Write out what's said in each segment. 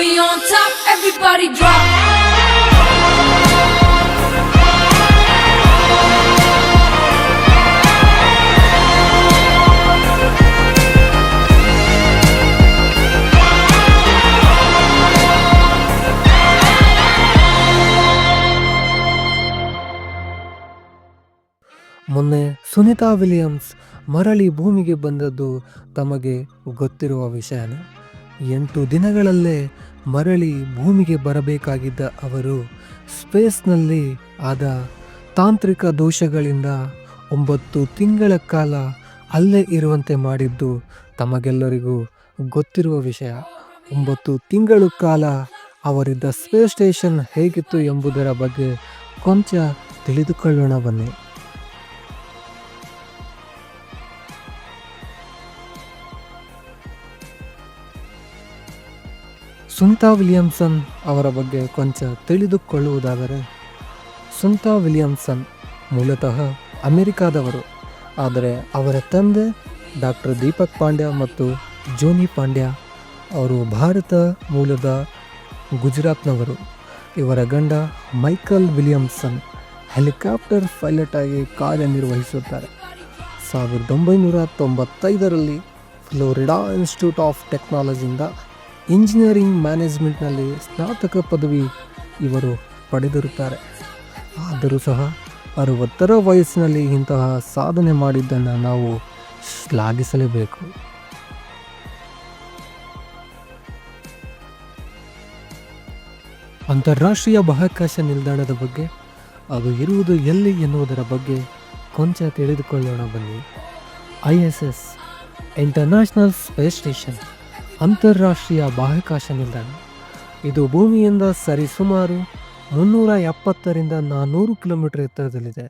me on top, everybody drop. ಮೊನ್ನೆ Sunita Williams ಮರಳಿ ಭೂಮಿಗೆ ಬಂದದ್ದು ತಮಗೆ ಗೊತ್ತಿರುವ ವಿಷಯನೇ ಎಂಟು ದಿನಗಳಲ್ಲೇ ಮರಳಿ ಭೂಮಿಗೆ ಬರಬೇಕಾಗಿದ್ದ ಅವರು ಸ್ಪೇಸ್ನಲ್ಲಿ ಆದ ತಾಂತ್ರಿಕ ದೋಷಗಳಿಂದ ಒಂಬತ್ತು ತಿಂಗಳ ಕಾಲ ಅಲ್ಲೇ ಇರುವಂತೆ ಮಾಡಿದ್ದು ತಮಗೆಲ್ಲರಿಗೂ ಗೊತ್ತಿರುವ ವಿಷಯ. ಒಂಬತ್ತು ತಿಂಗಳು ಕಾಲ ಅವರಿದ್ದ ಸ್ಪೇಸ್ ಸ್ಟೇಷನ್ ಹೇಗಿತ್ತು ಎಂಬುದರ ಬಗ್ಗೆ ಕೊಂಚ ತಿಳಿದುಕೊಳ್ಳೋಣ ಬನ್ನಿ. ಸುನಿತಾ ವಿಲಿಯಮ್ಸನ್ ಅವರ ಬಗ್ಗೆ ಕೊಂಚ ತಿಳಿದುಕೊಳ್ಳುವುದಾದರೆ ಸುಂತಾ ವಿಲಿಯಮ್ಸನ್ ಮೂಲತಃ ಅಮೆರಿಕಾದವರು, ಆದರೆ ಅವರ ತಂದೆ ಡಾಕ್ಟರ್ ದೀಪಕ್ ಪಾಂಡ್ಯ ಮತ್ತು ಜೋನಿ ಪಾಂಡ್ಯ ಅವರು ಭಾರತ ಮೂಲದ ಗುಜರಾತ್ನವರು. ಇವರ ಗಂಡ ಮೈಕಲ್ ವಿಲಿಯಮ್ಸನ್ ಹೆಲಿಕಾಪ್ಟರ್ ಪೈಲಟ್ ಆಗಿ ಕಾರ್ಯನಿರ್ವಹಿಸುತ್ತಾರೆ. ಸಾವಿರದ ಒಂಬೈನೂರ ತೊಂಬತ್ತೈದರಲ್ಲಿ ಫ್ಲೋರಿಡಾ ಇನ್ಸ್ಟಿಟ್ಯೂಟ್ ಆಫ್ ಟೆಕ್ನಾಲಜಿಯಿಂದ ಇಂಜಿನಿಯರಿಂಗ್ ಮ್ಯಾನೇಜ್ಮೆಂಟ್ನಲ್ಲಿ ಸ್ನಾತಕ ಪದವಿ ಇವರು ಪಡೆದಿರುತ್ತಾರೆ. ಆದರೂ ಸಹ ಅರವತ್ತರ ವಯಸ್ಸಿನಲ್ಲಿ ಇಂತಹ ಸಾಧನೆ ಮಾಡಿದ್ದನ್ನು ನಾವು ಶ್ಲಾಘಿಸಲೇಬೇಕು. ಅಂತಾರಾಷ್ಟ್ರೀಯ ಬಾಹ್ಯಾಕಾಶ ನಿಲ್ದಾಣದ ಬಗ್ಗೆ, ಅದು ಇರುವುದು ಎಲ್ಲಿ ಎನ್ನುವುದರ ಬಗ್ಗೆ ಕೊಂಚ ತಿಳಿದುಕೊಳ್ಳೋಣ ಬನ್ನಿ. I S S, international space station. ಅಂತಾರಾಷ್ಟ್ರೀಯ ಬಾಹ್ಯಾಕಾಶ ನಿಲ್ದಾಣ ಇದು ಭೂಮಿಯಿಂದ ಸರಿಸುಮಾರು ಮುನ್ನೂರ ಎಪ್ಪತ್ತರಿಂದ ನಾನ್ನೂರು ಕಿಲೋಮೀಟರ್ ಎತ್ತರದಲ್ಲಿದೆ.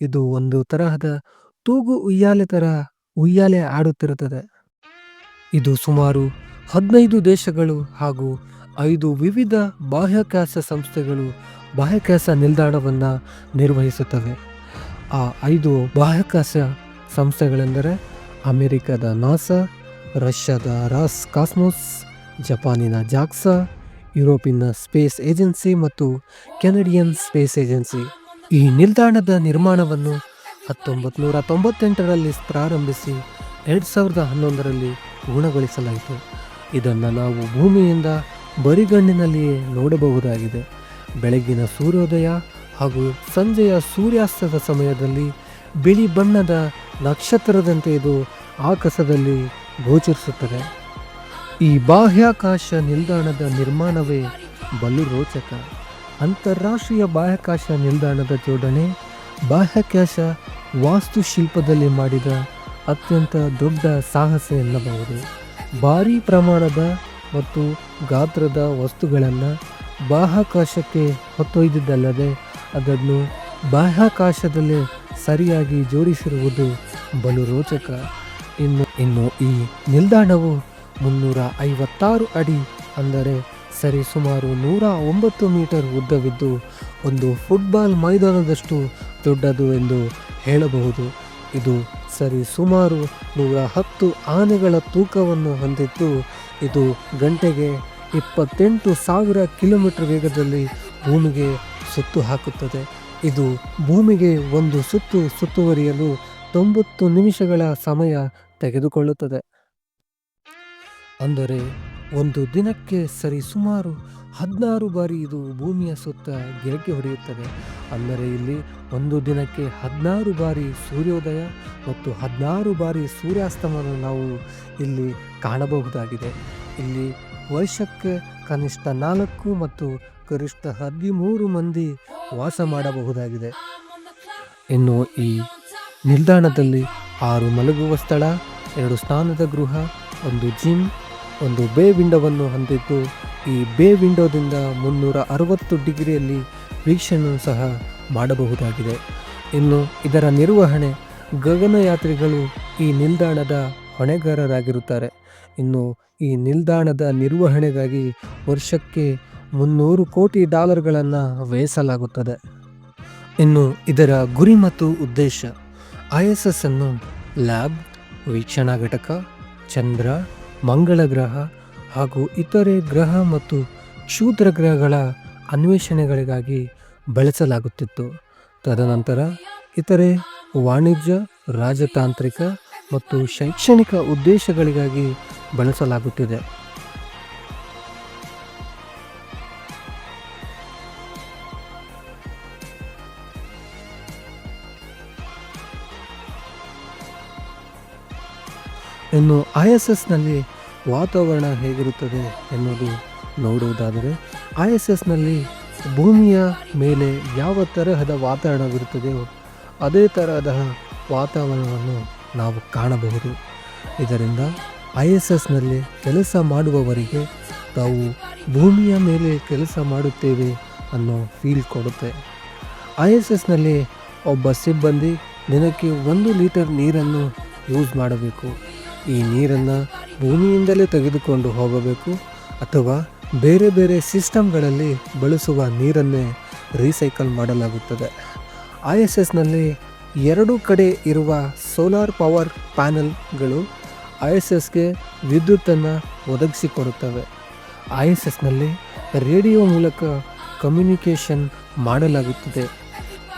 ಇದು ಒಂದು ತರಹದ ತೂಗು ಉಯ್ಯಾಲೆ ಥರ ಉಯ್ಯಾಲೆ ಆಡುತ್ತಿರುತ್ತದೆ. ಇದು ಸುಮಾರು ಹದಿನೈದು ದೇಶಗಳು ಹಾಗೂ ಐದು ವಿವಿಧ ಬಾಹ್ಯಾಕಾಶ ಸಂಸ್ಥೆಗಳು ಬಾಹ್ಯಾಕಾಶ ನಿಲ್ದಾಣವನ್ನು ನಿರ್ವಹಿಸುತ್ತವೆ. ಆ ಐದು ಬಾಹ್ಯಾಕಾಶ ಸಂಸ್ಥೆಗಳೆಂದರೆ ಅಮೆರಿಕದ ನಾಸಾ ರಷ್ಯಾದ ರಾಸ್ ಕಾಸ್ಮೋಸ್, ಜಪಾನಿನ ಜಾಕ್ಸಾ, ಯುರೋಪಿನ ಸ್ಪೇಸ್ ಏಜೆನ್ಸಿ ಮತ್ತು ಕೆನಡಿಯನ್ ಸ್ಪೇಸ್ ಏಜೆನ್ಸಿ. ಈ ನಿಲ್ದಾಣದ ನಿರ್ಮಾಣವನ್ನು ಹತ್ತೊಂಬತ್ತು ನೂರ ತೊಂಬತ್ತೆಂಟರಲ್ಲಿ ಪ್ರಾರಂಭಿಸಿ ಎರಡು ಸಾವಿರದ ಹನ್ನೊಂದರಲ್ಲಿ ಪೂರ್ಣಗೊಳಿಸಲಾಯಿತು. ಇದನ್ನು ನಾವು ಭೂಮಿಯಿಂದ ಬರಿಗಣ್ಣಿನಲ್ಲಿಯೇ ನೋಡಬಹುದಾಗಿದೆ. ಬೆಳಗಿನ ಸೂರ್ಯೋದಯ ಹಾಗೂ ಸಂಜೆಯ ಸೂರ್ಯಾಸ್ತದ ಸಮಯದಲ್ಲಿ ಬಿಳಿ ಬಣ್ಣದ ನಕ್ಷತ್ರದಂತೆ ಇದು ಆಕಾಶದಲ್ಲಿ ಗೋಚರಿಸುತ್ತದೆ. ಈ ಬಾಹ್ಯಾಕಾಶ ನಿಲ್ದಾಣದ ನಿರ್ಮಾಣವೇ ಬಲು ರೋಚಕ. ಅಂತಾರಾಷ್ಟ್ರೀಯ ಬಾಹ್ಯಾಕಾಶ ನಿಲ್ದಾಣದ ಜೋಡಣೆ ಬಾಹ್ಯಾಕಾಶ ವಾಸ್ತುಶಿಲ್ಪದಲ್ಲಿ ಮಾಡಿದ ಅತ್ಯಂತ ದೊಡ್ಡ ಸಾಹಸ ಎನ್ನಬಹುದು. ಭಾರೀ ಪ್ರಮಾಣದ ಮತ್ತು ಗಾತ್ರದ ವಸ್ತುಗಳನ್ನು ಬಾಹ್ಯಾಕಾಶಕ್ಕೆ ಹೊತ್ತೊಯ್ದಿದ್ದಲ್ಲದೆ ಅದನ್ನು ಬಾಹ್ಯಾಕಾಶದಲ್ಲೇ ಸರಿಯಾಗಿ ಜೋಡಿಸಿರುವುದು ಬಲು ರೋಚಕ. ಇನ್ನು ಇನ್ನು ಈ ನಿಲ್ದಾಣವು ಮುನ್ನೂರ ಐವತ್ತಾರು ಅಡಿ ಅಂದರೆ ಸರಿ ಸುಮಾರು ನೂರ ಒಂಬತ್ತು ಮೀಟರ್ ಉದ್ದವಿದ್ದು ಒಂದು ಫುಟ್ಬಾಲ್ ಮೈದಾನದಷ್ಟು ದೊಡ್ಡದು ಎಂದು ಹೇಳಬಹುದು. ಇದು ಸರಿ ಸುಮಾರು ನೂರ ಹತ್ತು ಆನೆಗಳ ತೂಕವನ್ನು ಹೊಂದಿದ್ದು ಇದು ಗಂಟೆಗೆ ಇಪ್ಪತ್ತೆಂಟು ಸಾವಿರ ಕಿಲೋಮೀಟರ್ ವೇಗದಲ್ಲಿ ಭೂಮಿಗೆ ಸುತ್ತು ಹಾಕುತ್ತದೆ. ಇದು ಭೂಮಿಗೆ ಒಂದು ಸುತ್ತು ಸುತ್ತುವರಿಯಲು ತೊಂಬತ್ತು ನಿಮಿಷಗಳ ಸಮಯ ತೆಗೆದುಕೊಳ್ಳುತ್ತದೆ. ಅಂದರೆ ಒಂದು ದಿನಕ್ಕೆ ಸರಿ ಸುಮಾರು ಹದಿನಾರು ಬಾರಿ ಇದು ಭೂಮಿಯ ಸುತ್ತ ಗಿರಕ್ಕೆ ಹೊಡೆಯುತ್ತದೆ. ಅಂದರೆ ಇಲ್ಲಿ ಒಂದು ದಿನಕ್ಕೆ ಹದಿನಾರು ಬಾರಿ ಸೂರ್ಯೋದಯ ಮತ್ತು ಹದಿನಾರು ಬಾರಿ ಸೂರ್ಯಾಸ್ತಮನ ನಾವು ಇಲ್ಲಿ ಕಾಣಬಹುದಾಗಿದೆ. ಇಲ್ಲಿ ವರ್ಷಕ್ಕೆ ಕನಿಷ್ಠ ನಾಲ್ಕು ಮತ್ತು ಗರಿಷ್ಠ ಹದಿಮೂರು ಮಂದಿ ವಾಸ ಮಾಡಬಹುದಾಗಿದೆ. ಇನ್ನು ಈ ನಿಲ್ದಾಣದಲ್ಲಿ ಆರು ಮಲಗುವ ಸ್ಥಳ ಎರಡು ಸ್ನಾನದ ಗೃಹ, ಒಂದು ಜಿಮ್, ಒಂದು ಬೇ ವಿಂಡೋವನ್ನು ಹೊಂದಿದ್ದು, ಈ ಬೇ ವಿಂಡೋದಿಂದ ಮುನ್ನೂರ ಅರವತ್ತು ಡಿಗ್ರಿಯಲ್ಲಿ ವೀಕ್ಷಣೆ ಸಹ ಮಾಡಬಹುದಾಗಿದೆ. ಇನ್ನು ಇದರ ನಿರ್ವಹಣೆ ಗಗನಯಾತ್ರಿಗಳು ಈ ನಿಲ್ದಾಣದ ಹೊಣೆಗಾರರಾಗಿರುತ್ತಾರೆ. ಇನ್ನು ಈ ನಿಲ್ದಾಣದ ನಿರ್ವಹಣೆಗಾಗಿ ವರ್ಷಕ್ಕೆ ಮುನ್ನೂರು ಕೋಟಿ ಡಾಲರ್ಗಳನ್ನು ವ್ಯಯಿಸಲಾಗುತ್ತದೆ. ಇನ್ನು ಇದರ ಗುರಿ ಮತ್ತು ಉದ್ದೇಶ, ಐ ಎಸ್ ಎಸ್ ಅನ್ನು ಲ್ಯಾಬ್ ವೀಕ್ಷಣಾ ಘಟಕ, ಚಂದ್ರ, ಮಂಗಳ ಗ್ರಹ ಹಾಗೂ ಇತರೆ ಗ್ರಹ ಮತ್ತು ಶೂದ್ರ ಗ್ರಹಗಳ ಅನ್ವೇಷಣೆಗಳಿಗಾಗಿ ಬಳಸಲಾಗುತ್ತಿತ್ತು. ತದನಂತರ ಇತರೆ ವಾಣಿಜ್ಯ, ರಾಜತಾಂತ್ರಿಕ ಮತ್ತು ಶೈಕ್ಷಣಿಕ ಉದ್ದೇಶಗಳಿಗಾಗಿ ಬಳಸಲಾಗುತ್ತಿದೆ. ಇನ್ನು ಐ ಎಸ್ ಎಸ್ನಲ್ಲಿ ವಾತಾವರಣ ಹೇಗಿರುತ್ತದೆ ಎನ್ನುವುದು ನೋಡುವುದಾದರೆ, ಐ ಎಸ್ ಎಸ್ನಲ್ಲಿ ಭೂಮಿಯ ಮೇಲೆ ಯಾವ ತರಹದ ವಾತಾವರಣವಿರುತ್ತದೆಯೋ ಅದೇ ತರಹದ ವಾತಾವರಣವನ್ನು ನಾವು ಕಾಣಬಹುದು. ಇದರಿಂದ ಐ ಎಸ್ ಎಸ್ನಲ್ಲಿ ಕೆಲಸ ಮಾಡುವವರಿಗೆ ತಾವು ಭೂಮಿಯ ಮೇಲೆ ಕೆಲಸ ಮಾಡುತ್ತೇವೆ ಅನ್ನೋ ಫೀಲ್ ಕೊಡುತ್ತೆ. ಐ ಎಸ್ ಎಸ್ನಲ್ಲಿ ಒಬ್ಬ ಸಿಬ್ಬಂದಿ ದಿನಕ್ಕೆ ಒಂದು ಲೀಟರ್ ನೀರನ್ನು ಯೂಸ್ ಮಾಡಬೇಕು. ಈ ನೀರನ್ನು ಭೂಮಿಯಿಂದಲೇ ತೆಗೆದುಕೊಂಡು ಹೋಗಬೇಕು ಅಥವಾ ಬೇರೆ ಬೇರೆ ಸಿಸ್ಟಮ್ಗಳಲ್ಲಿ ಬಳಸುವ ನೀರನ್ನೇ ರೀಸೈಕಲ್ ಮಾಡಲಾಗುತ್ತದೆ. ಐ ಎಸ್ ಎಸ್ನಲ್ಲಿ ಎರಡು ಕಡೆ ಇರುವ ಸೋಲಾರ್ ಪವರ್ ಪ್ಯಾನೆಲ್ಗಳು ಐ ಎಸ್ ಎಸ್ಗೆ ವಿದ್ಯುತ್ತನ್ನು ಒದಗಿಸಿಕೊಡುತ್ತವೆ. ಐ ಎಸ್ ಎಸ್ನಲ್ಲಿ ರೇಡಿಯೋ ಮೂಲಕ ಕಮ್ಯುನಿಕೇಷನ್ ಮಾಡಲಾಗುತ್ತದೆ.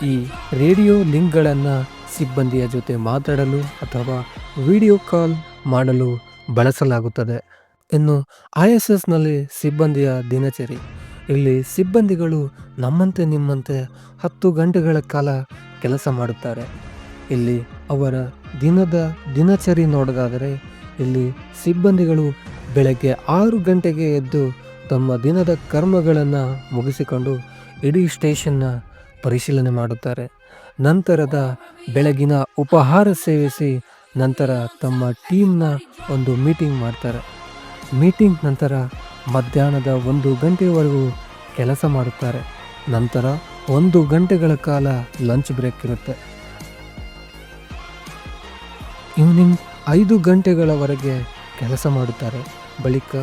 ಈ ರೇಡಿಯೋ ಲಿಂಕ್ಗಳನ್ನು ಸಿಬ್ಬಂದಿಯ ಜೊತೆ ಮಾತಾಡಲು ಅಥವಾ ವಿಡಿಯೋ ಕಾಲ್ ಮಾಡಲು ಬಳಸಲಾಗುತ್ತದೆ. ಇನ್ನು ಐ ಎಸ್ ಎಸ್ನಲ್ಲಿ ಸಿಬ್ಬಂದಿಯ ದಿನಚರಿ. ಇಲ್ಲಿ ಸಿಬ್ಬಂದಿಗಳು ನಮ್ಮಂತೆ ನಿಮ್ಮಂತೆ ಹತ್ತು ಗಂಟೆಗಳ ಕಾಲ ಕೆಲಸ ಮಾಡುತ್ತಾರೆ. ಇಲ್ಲಿ ಅವರ ದಿನದ ದಿನಚರಿ ನೋಡೋದಾದರೆ, ಇಲ್ಲಿ ಸಿಬ್ಬಂದಿಗಳು ಬೆಳಗ್ಗೆ ಆರು ಗಂಟೆಗೆ ಎದ್ದು ತಮ್ಮ ದಿನದ ಕರ್ಮಗಳನ್ನು ಮುಗಿಸಿಕೊಂಡು ಇಡೀ ಸ್ಟೇಷನ್ನ ಪರಿಶೀಲನೆ ಮಾಡುತ್ತಾರೆ. ನಂತರದ ಬೆಳಗಿನ ಉಪಹಾರ ಸೇವಿಸಿ ನಂತರ ತಮ್ಮ ಟೀಮ್ನ ಒಂದು ಮೀಟಿಂಗ್ ಮಾಡ್ತಾರೆ. ಮೀಟಿಂಗ್ ನಂತರ ಮಧ್ಯಾಹ್ನದ ಒಂದು ಗಂಟೆವರೆಗೂ ಕೆಲಸ ಮಾಡುತ್ತಾರೆ. ನಂತರ ಒಂದು ಗಂಟೆಗಳ ಕಾಲ ಲಂಚ್ ಬ್ರೇಕ್ ಇರುತ್ತೆ. ಈವ್ನಿಂಗ್ ಐದು ಗಂಟೆಗಳವರೆಗೆ ಕೆಲಸ ಮಾಡುತ್ತಾರೆ. ಬಳಿಕ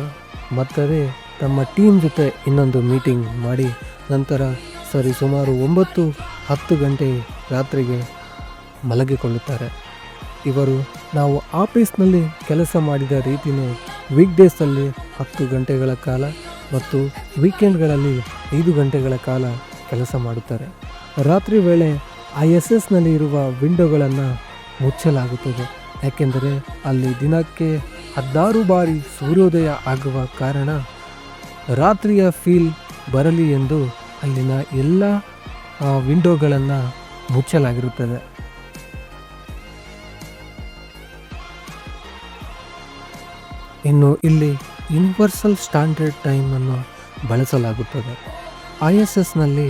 ಮತ್ತೆ ತಮ್ಮ ಟೀಮ್ ಜೊತೆ ಇನ್ನೊಂದು ಮೀಟಿಂಗ್ ಮಾಡಿ ನಂತರ ಸರಿ ಸುಮಾರು ಒಂಬತ್ತು ಹತ್ತು ಗಂಟೆ ರಾತ್ರಿಗೆ ಮಲಗಿಕೊಳ್ಳುತ್ತಾರೆ. ಇವರು ನಾವು ಆಫೀಸ್ನಲ್ಲಿ ಕೆಲಸ ಮಾಡಿದ ರೀತಿಯೂ ವೀಕ್ ಡೇಸಲ್ಲಿ ಹತ್ತು ಗಂಟೆಗಳ ಕಾಲ ಮತ್ತು ವೀಕೆಂಡ್ಗಳಲ್ಲಿ ಐದು ಗಂಟೆಗಳ ಕಾಲ ಕೆಲಸ ಮಾಡುತ್ತಾರೆ. ರಾತ್ರಿ ವೇಳೆ ಐ ಎಸ್ ಎಸ್ನಲ್ಲಿ ಇರುವ ವಿಂಡೋಗಳನ್ನು ಮುಚ್ಚಲಾಗುತ್ತದೆ. ಯಾಕೆಂದರೆ ಅಲ್ಲಿ ದಿನಕ್ಕೆ ಹದಿನಾರು ಬಾರಿ ಸೂರ್ಯೋದಯ ಆಗುವ ಕಾರಣ ರಾತ್ರಿಯ ಫೀಲ್ ಬರಲಿ ಎಂದು ಅಲ್ಲಿನ ಎಲ್ಲ ವಿಂಡೋಗಳನ್ನು ಮುಚ್ಚಲಾಗಿರುತ್ತದೆ. ಇನ್ನು ಇಲ್ಲಿ ಯೂನಿವರ್ಸಲ್ ಸ್ಟ್ಯಾಂಡರ್ಡ್ ಟೈಮನ್ನು ಬಳಸಲಾಗುತ್ತದೆ. ಐ ಎಸ್ ಎಸ್ನಲ್ಲಿ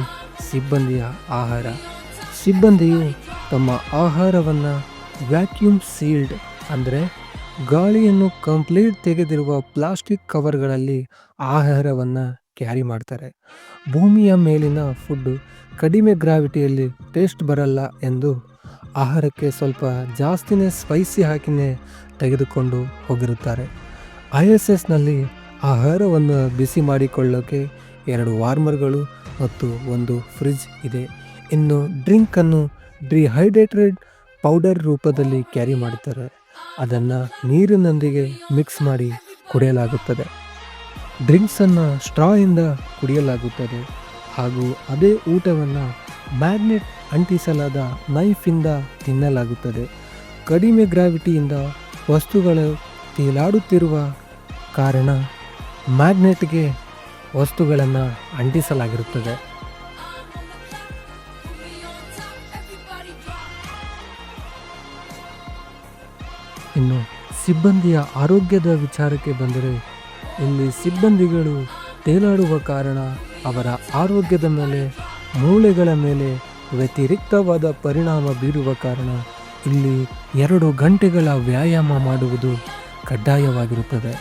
ಸಿಬ್ಬಂದಿಯ ಆಹಾರ. ಸಿಬ್ಬಂದಿಯು ತಮ್ಮ ಆಹಾರವನ್ನು ವ್ಯಾಕ್ಯೂಮ್ ಸೀಲ್ಡ್ ಅಂದರೆ ಗಾಳಿಯನ್ನು ಕಂಪ್ಲೀಟ್ ತೆಗೆದಿರುವ ಪ್ಲಾಸ್ಟಿಕ್ ಕವರ್ಗಳಲ್ಲಿ ಆಹಾರವನ್ನು ಕ್ಯಾರಿ ಮಾಡ್ತಾರೆ. ಭೂಮಿಯ ಮೇಲಿನ ಫುಡ್ಡು ಕಡಿಮೆ ಗ್ರಾವಿಟಿಯಲ್ಲಿ ಟೇಸ್ಟ್ ಬರಲ್ಲ ಎಂದು ಆಹಾರಕ್ಕೆ ಸ್ವಲ್ಪ ಜಾಸ್ತಿನೇ ಸ್ಪೈಸಿ ಹಾಕಿನೇ ತೆಗೆದುಕೊಂಡು ಹೋಗಿರುತ್ತಾರೆ. ಐ ಎಸ್ ಎಸ್ನಲ್ಲಿ ಆಹಾರವನ್ನು ಬಿಸಿ ಮಾಡಿಕೊಳ್ಳೋಕೆ ಎರಡು ವಾರ್ಮರ್ಗಳು ಮತ್ತು ಒಂದು ಫ್ರಿಜ್ ಇದೆ. ಇನ್ನು ಡ್ರಿಂಕನ್ನು ಡಿಹೈಡ್ರೇಟೆಡ್ ಪೌಡರ್ ರೂಪದಲ್ಲಿ ಕ್ಯಾರಿ ಮಾಡುತ್ತಾರೆ ಅದನ್ನು ನೀರಿನೊಂದಿಗೆ ಮಿಕ್ಸ್ ಮಾಡಿ ಕುಡಿಯಲಾಗುತ್ತದೆ. ಡ್ರಿಂಕ್ಸನ್ನು ಸ್ಟ್ರಾಯಿಂದ ಕುಡಿಯಲಾಗುತ್ತದೆ ಹಾಗೂ ಅದೇ ಊಟವನ್ನು ಮ್ಯಾಗ್ನೆಟ್ ಅಂಟಿಸಲಾದ ನೈಫಿಂದ ತಿನ್ನಲಾಗುತ್ತದೆ. ಕಡಿಮೆ ಗ್ರಾವಿಟಿಯಿಂದ ವಸ್ತುಗಳು ತೇಲಾಡುತ್ತಿರುವ ಕಾರಣ ಮ್ಯಾಗ್ನೆಟ್ಗೆ ವಸ್ತುಗಳನ್ನು ಅಂಟಿಸಲಾಗಿರುತ್ತದೆ. ಇನ್ನು ಸಿಬ್ಬಂದಿಯ ಆರೋಗ್ಯದ ವಿಚಾರಕ್ಕೆ ಬಂದರೆ ಇಲ್ಲಿ ಸಿಬ್ಬಂದಿಗಳು ತೇಲಾಡುವ ಕಾರಣ ಅವರ ಆರೋಗ್ಯದ ಮೇಲೆ, ಮೂಳೆಗಳ ಮೇಲೆ ವ್ಯತಿರಿಕ್ತವಾದ ಪರಿಣಾಮ ಬೀರುವ ಕಾರಣ ಇಲ್ಲಿ ಎರಡು ಗಂಟೆಗಳ ವ್ಯಾಯಾಮ ಮಾಡುವುದು ಕಡ್ಡಾಯವಾಗಿರುತ್ತದೆ.